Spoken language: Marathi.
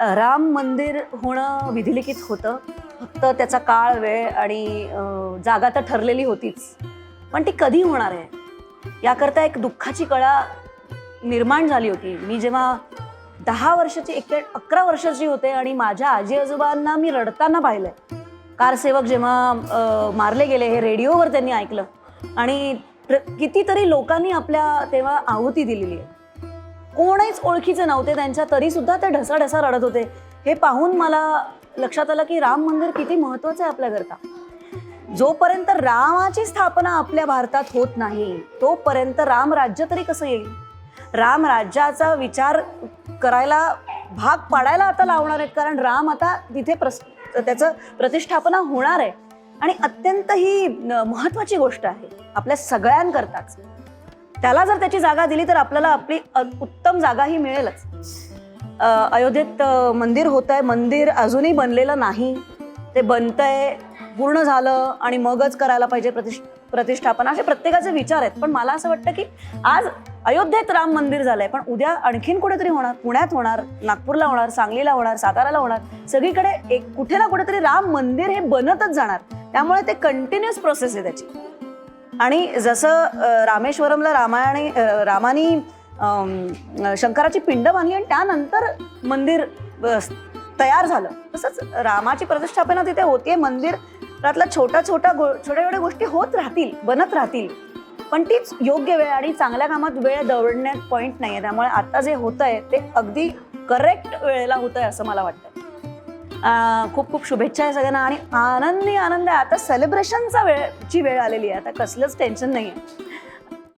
राम मंदिर होणं विधिलिखित होतं. फक्त त्याचा काळ वेळ आणि जागा तर ठरलेली होतीच. पण ती कधी होणार आहे? याकरता एक दुःखाची कळा निर्माण झाली होती. मी जेव्हा दहा वर्षाची एक अकरा वर्षाची होते आणि माझ्या आजी आजोबांना मी रडताना पाहिलंय. कारसेवक जेव्हा मारले गेले हे रेडिओवर त्यांनी ऐकलं. आणि प्र- कितीतरी लोकांनी आपल्या तेव्हा आहुती दिलेली आहे. कोणीच ओळखीचे नव्हते त्यांच्या तरी सुद्धा ते ढसाढसा रडत होते. हे पाहून मला लक्षात आलं की राम मंदिर किती महत्वाचं आहे आपल्याकरता जोपर्यंत रामाची स्थापना आपल्या भारतात होत नाही तोपर्यंत राम राज्य तरी कसं येईल? राम राज्याचा विचार करायला भाग पाडायला आता लावणार आहेत कारण राम आता तिथे प्रस त्याचं प्रतिष्ठापना होणार आहे. आणि अत्यंत ही महत्त्वाची महत्वाची गोष्ट आहे आपल्या सगळ्यांकरताच. त्याला जर त्याची जागा दिली तर आपल्याला आपली उत्तम जागा ही मिळेलच अयोध्येत मंदिर होत आहे मंदिर अजूनही बनलेलं नाही. ते बनतंय पूर्ण झालं आणि मगच करायला पाहिजे प्रतिष्ठ प्रतिष्ठापन. असे प्रत्येकाचे विचार आहेत. पण मला असं वाटतं की आज अयोध्येत राम मंदिर झालंय. पण उद्या आणखीन कुठेतरी होणार. पुण्यात होणार नागपूरला होणार सांगलीला होणार साताराला होणार. सगळीकडे एक कुठे ना कुठेतरी राम मंदिर हे बनतच जाणार. त्यामुळे ते कंटिन्युअस प्रोसेस आहे त्याची. आणि जसं रामेश्वरमला रामायणी रामानी शंकराची पिंड बांधली आणि त्यानंतर मंदिर तयार झालं. तसंच रामाची प्रतिष्ठापना तिथे होतीये. मंदिरातल्या छोट्या छोट्या गो छोट्या छोट्या गोष्टी होत राहतील बनत राहतील. पण तीच योग्य वेळ आणि चांगल्या कामात वेळ दवडण्यात पॉईंट नाही आहे त्यामुळे आता जे होत आहे ते अगदी करेक्ट वेळेला होत आहे असं मला वाटतं खूप खूप शुभेच्छा आहे सगळ्यांना. आणि आनंदी आनंद आहे. आता सेलिब्रेशनचा वेळची वेळ आलेली आहे. आता कसलंच टेन्शन नाही आहे